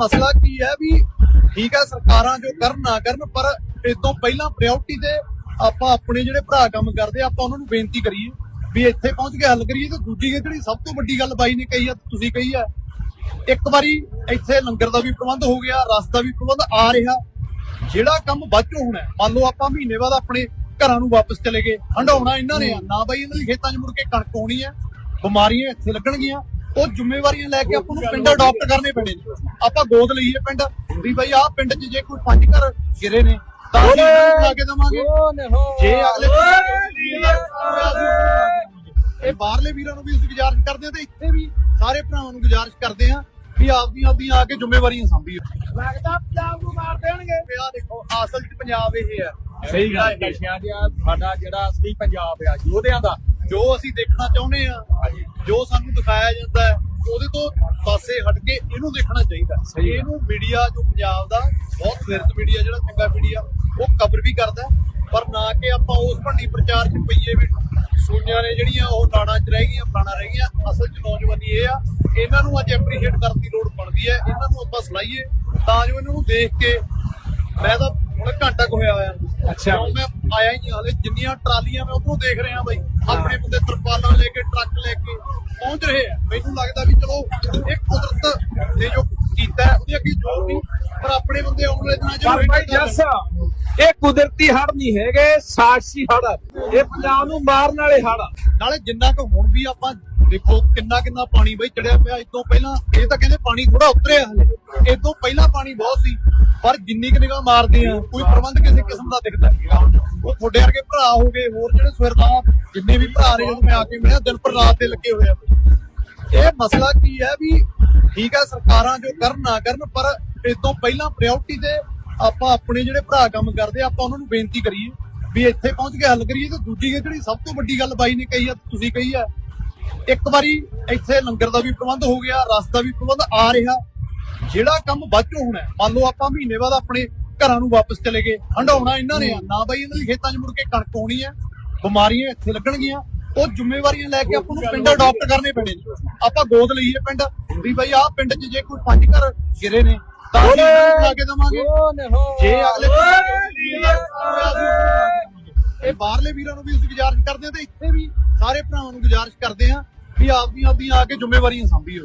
ਮਸਲਾ ਕੀ ਹੈ ਵੀ ਠੀਕ ਹੈ ਸਰਕਾਰਾਂ ਜੋ ਕਰਨ ਨਾ ਕਰਨ, ਪਰ ਇਸ ਤੋਂ ਪਹਿਲਾਂ ਪ੍ਰਾਇੋਰਟੀ ਤੇ ਆਪਾਂ ਆਪਣੇ ਜਿਹੜੇ ਭਰਾ ਕੰਮ ਕਰਦੇ, ਆਪਾਂ ਉਹਨਾਂ ਨੂੰ ਬੇਨਤੀ ਕਰੀਏ ਵੀ ਇੱਥੇ ਪਹੁੰਚ ਕੇ ਹੱਲ ਕਰੀਏ। ਤੇ ਦੂਜੀ ਜਿਹੜੀ ਸਭ ਤੋਂ ਵੱਡੀ ਗੱਲ ਬਾਈ ਨੇ ਕਹੀ ਆ ਤੁਸੀਂ ਕਹੀ ਆ ਇੱਕ ਵਾਰੀ ਇੱਥੇ ਲੰਗਰ ਦਾ ਵੀ ਪ੍ਰਬੰਧ ਹੋ ਗਿਆ ਰਸ ਦਾ ਵੀ ਪ੍ਰਬੰਧ ਆ ਰਿਹਾ, ਜਿਹੜਾ ਕੰਮ ਬਾਅਦ ਚੋਂ ਹੋਣਾ ਮੰਨ ਲਓ ਆਪਾਂ ਮਹੀਨੇ ਬਾਅਦ ਆਪਣੇ ਘਰਾਂ ਨੂੰ ਵਾਪਸ ਚਲੇ ਗਏ ਹੰਡਾਉਣਾ ਇਹਨਾਂ ਨੇ ਆ। ਨਾ ਬਾਈ ਇਹਨਾਂ ਦੀ ਖੇਤਾਂ 'ਚ ਮੁੜ ਕੇ ਕਣਕ ਆਉਣੀ ਹੈ, ਬਿਮਾਰੀਆਂ ਇੱਥੇ ਲੱਗਣਗੀਆਂ ਉਹ ਜ਼ਿੰਮੇਵਾਰੀਆਂ ਲੈ ਕੇ ਆਪਾਂ ਨੂੰ ਪਿੰਡ ਅਡਾਪਟ ਕਰਨੇ ਪੈਣੇ ਨੇ। ਆਪਾਂ ਗੋਦ ਲਈਏ ਪਿੰਡ ਵੀ ਬਾਈ ਆਹ ਪਿੰਡ 'ਚ ਜੇ ਕੋਈ ਪੰਜ ਘਰ ਗਿਰੇ ਨੇ ਤਾਂ ਅਸੀਂ ਇਹਨਾਂ ਨੂੰ ਬਣਾ ਕੇ ਦੇਵਾਂਗੇ। ਜੇ ਅਗਲੇ ਇਹ ਬਾਹਰਲੇ ਵੀਰਾਂ ਨੂੰ ਵੀ ਅਸੀਂ ਗੁਜ਼ਾਰਿਸ਼ ਕਰਦੇ ਹਾਂ ਤੇ ਇੱਥੇ ਵੀ ਸਾਰੇ ਭਰਾਵਾਂ ਨੂੰ ਗੁਜ਼ਾਰਿਸ਼ ਕਰਦੇ ਹਾਂ ਵੀ ਆਪਦੀਆਂ ਆਪਦੀਆਂ ਆ ਕੇ ਜ਼ਿੰਮੇਵਾਰੀਆਂ ਸੰਭੀਓ ਲੱਗਦਾ ਪੰਜਾਬ ਨੂੰ ਮਾਰ ਦੇਣਗੇ। ਆਹ ਦੇਖੋ ਅਸਲ 'ਚ ਪੰਜਾਬ ਇਹ ਹੈ। ਸਹੀ ਗੱਲ ਦਾ ਸਾਡਾ ਜਿਹੜਾ ਅਸਲੀ ਪੰਜਾਬ ਆ ਯੋਧਿਆਂ ਦਾ ਜੋ ਅਸੀਂ ਦੇਖਣਾ ਚਾਹੁੰਦੇ ਆ ਜੋ ਸਾਨੂੰ ਦਿਖਾਇਆ ਜਾਂਦਾ ਹੈ ਉਹਦੇ ਤੋਂ ਪਾਸੇ ਹਟ ਕੇ ਇਹਨੂੰ ਦੇਖਣਾ ਚਾਹੀਦਾ। ਇਹਨੂੰ ਮੀਡੀਆ ਜੋ ਪੰਜਾਬ ਦਾ ਬਹੁਤ ਸਿਰਤ ਮੀਡੀਆ ਜਿਹੜਾ ਚੰਗਾ ਮੀਡੀਆ ਉਹ ਕਵਰ ਵੀ ਕਰਦਾ ਪਰ ਨਾ ਕਿ ਆਪਾਂ ਉਸ ਭੰਡੀ ਪ੍ਰਚਾਰ ਚ ਪਈਏ ਵੀ ਸੂਈਆਂ ਨੇ ਜਿਹੜੀਆਂ ਉਹ ਨਾੜਾਂ 'ਚ ਰਹਿ ਗਈਆਂ ਫਲਾਣਾ ਰਹਿ ਗਈਆਂ ਅਸਲ 'ਚ ਨੌਜਵਾਨੀ ਇਹ ਆ ਇਹਨਾਂ ਨੂੰ ਅੱਜ ਐਪਰੀਸ਼ੀਏਟ ਕਰਨ ਦੀ ਲੋੜ ਬਣਦੀ ਹੈ ਇਹਨਾਂ ਨੂੰ ਆਪਾਂ ਸਲਾਈਏ ਤਾਂ ਜੋ ਇਹਨਾਂ ਨੂੰ ਦੇਖ ਕੇ ਮੈਂ ਤਾਂ ਹੁਣ ਘੰਟਾ ਕੁ ਹੋਇਆ ਹੋਇਆ। ਅੱਛਾ। ਮੈਂ ਆਇਆ ਹੀ ਨਹੀਂ ਹਾਲੇ। ਜਿੰਨੀਆਂ ਟਰਾਲੀਆਂ ਮੈਂ ਉਧਰੋਂ ਦੇਖ ਰਿਹਾ ਬਾਈ ਆਪਣੇ ਬੰਦੇ ਤਰਪਾਲਾਂ ਲੈ ਕੇ ਟਰੱਕ ਲੈ ਕੇ ਪਹੁੰਚ ਰਹੇ ਆ। ਮੈਨੂੰ ਲੱਗਦਾ ਵੀ ਚਲੋ ਇਹ ਕੁਦਰਤ ਨੇ ਜੋ ਕੀਤਾ ਉਹਦੇ ਅੱਗੇ ਜੋਰ ਨਹੀਂ ਪਰ ਆਪਣੇ ਬੰਦੇ ਆਉਣ ਵਾਲੇ ਦਿਨਾਂ 'ਚ ਪਰ ਵੀ ਭਾਈ ਜੱਸ ਇਹ ਕੁਦਰਤੀ ਹੜ ਨਹੀਂ ਹੈਗੇ ਸਾਖੀ ਹੜ ਇਹ ਪੰਜਾਬ ਨੂੰ ਮਾਰਨ ਵਾਲੇ ਹੜ ਨਾਲੇ ਜਿੰਨਾ ਕੁ ਹੁਣ ਵੀ ਆਪਾਂ ਦੇਖੋ ਕਿੰਨਾ ਕਿੰਨਾ ਪਾਣੀ ਬਈ ਚੜਿਆ ਪਿਆ ਇਸ ਤੋਂ ਪਹਿਲਾਂ ਇਹ ਤਾਂ ਕਹਿੰਦੇ ਪਾਣੀ ਥੋੜਾ ਉਤਰਿਆ ਹਲੇ। ਇਸ ਤੋਂ ਪਹਿਲਾਂ ਪਾਣੀ ਬਹੁਤ ਸੀ। ਪਰ ਜਿੰਨੀ ਕੁ ਨਿਗਾਹ ਮਾਰਦੇ ਆ, ਕੋਈ ਪ੍ਰਬੰਧ ਕਿਸੇ ਕਿਸਮ ਦਾ ਦਿਖਦਾ ਨਹੀਂ ਉਹ ਤੁਹਾਡੇ ਵਰਗੇ ਭਰਾ ਹੋ ਗਏ, ਹੋਰ ਜਿਹੜੇ ਸਵਰਦਾਰ ਜਿੰਨੇ ਵੀ ਭਰਾ ਨੇ ਜਦੋਂ ਮੈਂ ਆ ਕੇ ਮਿਲਿਆ, ਦਿਨ ਪਰ ਰਾਤ ਤੇ ਲੱਗੇ ਹੋਏ ਆ। ਇਹ ਮਸਲਾ ਕੀ ਹੈ ਵੀ ਠੀਕ ਹੈ, ਸਰਕਾਰਾਂ ਜੋ ਕਰਨ ਨਾ ਕਰਨ, ਪਰ ਇਸ ਤੋਂ ਪਹਿਲਾਂ ਪ੍ਰਾਇੋਰਟੀ ਤੇ ਆਪਾਂ ਆਪਣੇ ਜਿਹੜੇ ਭਰਾ ਕੰਮ ਕਰਦੇ ਆਪਾਂ ਉਹਨਾਂ ਨੂੰ ਬੇਨਤੀ ਕਰੀਏ ਵੀ ਇੱਥੇ ਪਹੁੰਚ ਕੇ ਹੱਲ ਕਰੀਏ। ਤੇ ਦੂਜੀ ਜਿਹੜੀ ਸਭ ਤੋਂ ਵੱਡੀ ਗੱਲ ਬਾਈ ਨੇ ਕਹੀ ਆ, ਤੁਸੀਂ ਕਹੀ ਆ, ਇੱਕ ਵਾਰੀ ਇੱਥੇ ਲੰਗਰ ਦਾ ਵੀ ਪ੍ਰਬੰਧ ਹੋ ਗਿਆ ਰਸ ਦਾ ਵੀ ਪ੍ਰਬੰਧ ਆ ਰਿਹਾ। ਜਿਹੜਾ ਕੰਮ ਬਾਅਦ ਹੋਣਾ ਹੈ, ਮੰਨ ਲਓ ਆਪਾਂ ਮਹੀਨੇ ਬਾਅਦ ਆਪਣੇ ਘਰਾਂ ਨੂੰ ਵਾਪਸ ਚਲੇ ਗਏ ਹੰਡਾਉਣਾ ਇਹਨਾਂ ਨੇ ਆ। ਨਾ ਬਾਈ ਇਹਨਾਂ ਦੀ ਖੇਤਾਂ 'ਚ ਮੁੜ ਕੇ ਕਣਕ ਆਉਣੀ ਹੈ ਬਿਮਾਰੀਆਂ ਇੱਥੇ ਲੱਗਣਗੀਆਂ ਉਹ ਜ਼ਿੰਮੇਵਾਰੀਆਂ ਲੈ ਕੇ ਆਪਾਂ ਨੂੰ ਪਿੰਡ ਅਡਾਪਟ ਕਰਨੇ ਪੈਣੇ ਨੇ। ਆਪਾਂ ਗੋਦ ਲਈਏ ਪਿੰਡ ਵੀ ਬਾਈ ਆਹ ਪਿੰਡ 'ਚ ਜੇ ਕੋਈ ਪੰਜ ਘਰ ਗਿਰੇ ਨੇ ਤਾਂ ਅਸੀਂ ਇਹਨਾਂ ਨੂੰ ਬਣਾ ਕੇ ਦੇਵਾਂਗੇ। ਜੇ ਅਗਲੇ ਇਹ ਬਾਹਰਲੇ ਵੀਰਾਂ ਨੂੰ ਵੀ ਅਸੀਂ ਗੁਜ਼ਾਰਿਸ਼ ਕਰਦੇ ਹਾਂ ਤੇ ਇੱਥੇ ਵੀ ਸਾਰੇ ਭਰਾਵਾਂ ਨੂੰ ਗੁਜ਼ਾਰਿਸ਼ ਕਰਦੇ ਹਾਂ ਵੀ ਆਪਦੀਆਂ ਆਪਦੀਆਂ ਆ ਕੇ ਜ਼ਿੰਮੇਵਾਰੀਆਂ ਸੰਭੀਓ।